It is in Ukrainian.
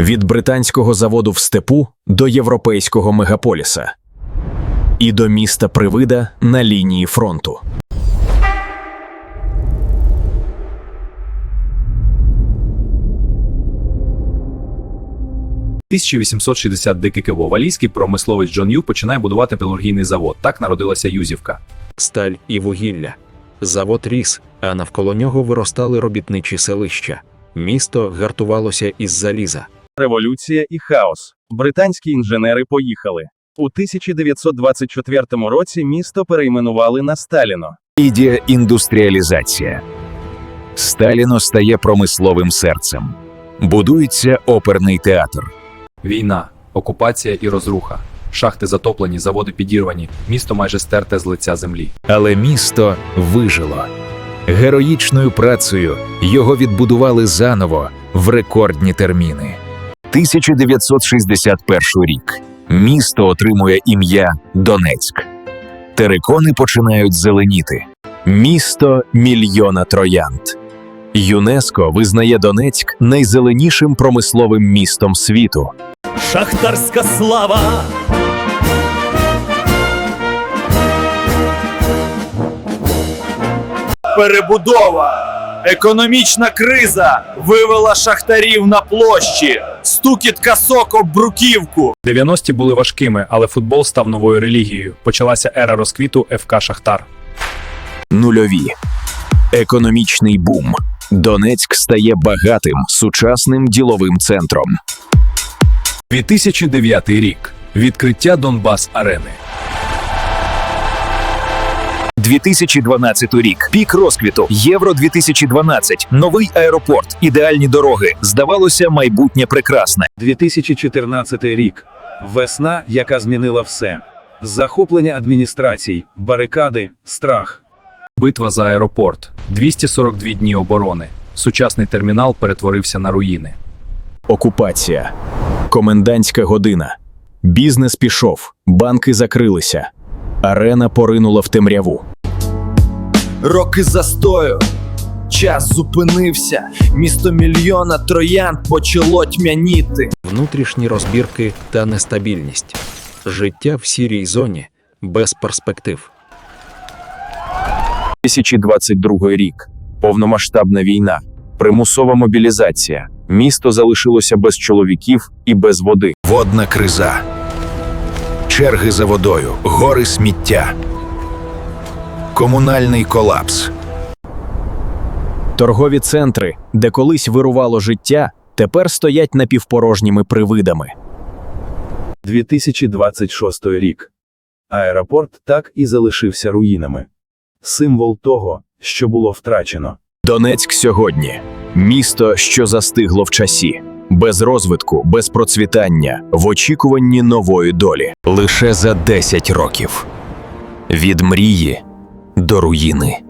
від британського заводу в степу до європейського мегаполіса і до міста Привида на лінії фронту. 1860 ККВ. Валійський промисловець Джон Ю починає будувати металургійний завод. Так народилася Юзівка. сталь і вугілля. Завод ріс, а навколо нього виростали робітничі селища. Місто гартувалося із заліза. Революція і хаос. Британські інженери поїхали. У 1924 році місто перейменували на Сталіно. Ідея індустріалізація. Сталіно стає промисловим серцем. Будується оперний театр. Війна, окупація і розруха. Шахти затоплені, заводи підірвані, місто майже стерте з лиця землі. Але місто вижило. Героїчною працею його відбудували заново в рекордні терміни. 1961 рік. Місто отримує ім'я Донецьк. Терикони починають зеленіти. Місто мільйона троянд. ЮНЕСКО визнає Донецьк найзеленішим промисловим містом світу. Шахтарська слава. перебудова. Економічна криза вивела шахтарів на площі, стукіт касок об бруківку. 90-ті були важкими, але футбол став новою релігією. Почалася ера розквіту ФК Шахтар. Нульові. Економічний бум. Донецьк стає багатим сучасним діловим центром. 2009 рік. Відкриття Донбас Арени. 2012 рік. Пік розквіту. Євро 2012. Новий аеропорт. Ідеальні дороги. Здавалося, майбутнє прекрасне. 2014 рік. Весна, яка змінила все: захоплення адміністрацій, барикади, страх. Битва за аеропорт. 242 дні оборони. Сучасний термінал перетворився на руїни. Окупація. Комендантська година. Бізнес пішов, банки закрилися. Арена поринула в темряву. Роки застою. Час зупинився. Місто мільйона троян почало тьмяніти. внутрішні розбірки та нестабільність, життя в сірій зоні без перспектив. 2022 рік. Повномасштабна війна. Примусова мобілізація. Місто залишилося без чоловіків і без води. Водна криза. Черги за водою. Гори сміття. Комунальний колапс. Торгові центри, де колись вирувало життя, тепер стоять напівпорожніми привидами. 2026 рік. Аеропорт так і залишився руїнами. Символ того, що було втрачено. Донецьк сьогодні місто, що застигло в часі, без розвитку, без процвітання, в очікуванні нової долі. Лише за 10 років від мрії до руїни.